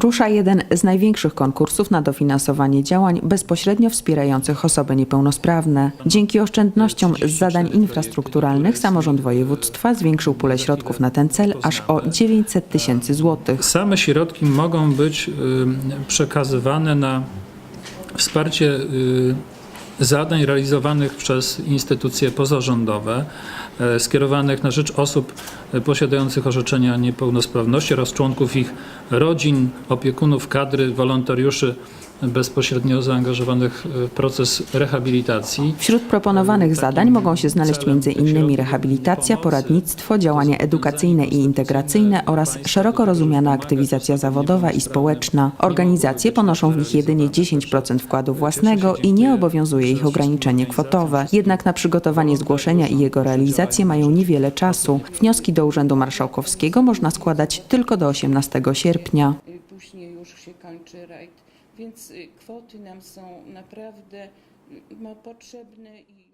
Rusza jeden z największych konkursów na dofinansowanie działań bezpośrednio wspierających osoby niepełnosprawne. Dzięki oszczędnościom z zadań infrastrukturalnych samorząd województwa zwiększył pulę środków na ten cel aż o 900 tysięcy złotych. Same środki mogą być przekazywane na wsparcie y, zadań realizowanych przez instytucje pozarządowe, e, skierowanych na rzecz osób posiadających orzeczenia niepełnosprawności oraz członków ich rodzin, opiekunów, kadry, wolontariuszy bezpośrednio zaangażowanych w proces rehabilitacji. Wśród proponowanych zadań mogą się znaleźć m.in. rehabilitacja, poradnictwo, działania edukacyjne i integracyjne oraz szeroko rozumiana aktywizacja zawodowa i społeczna. Organizacje ponoszą w nich jedynie 10% wkładu własnego i nie obowiązuje ich ograniczenie kwotowe. Jednak na przygotowanie zgłoszenia i jego realizację mają niewiele czasu. Wnioski do Urzędu Marszałkowskiego można składać tylko do 18 sierpnia. Się kończy rajd, więc y, kwoty nam są naprawdę y, potrzebne i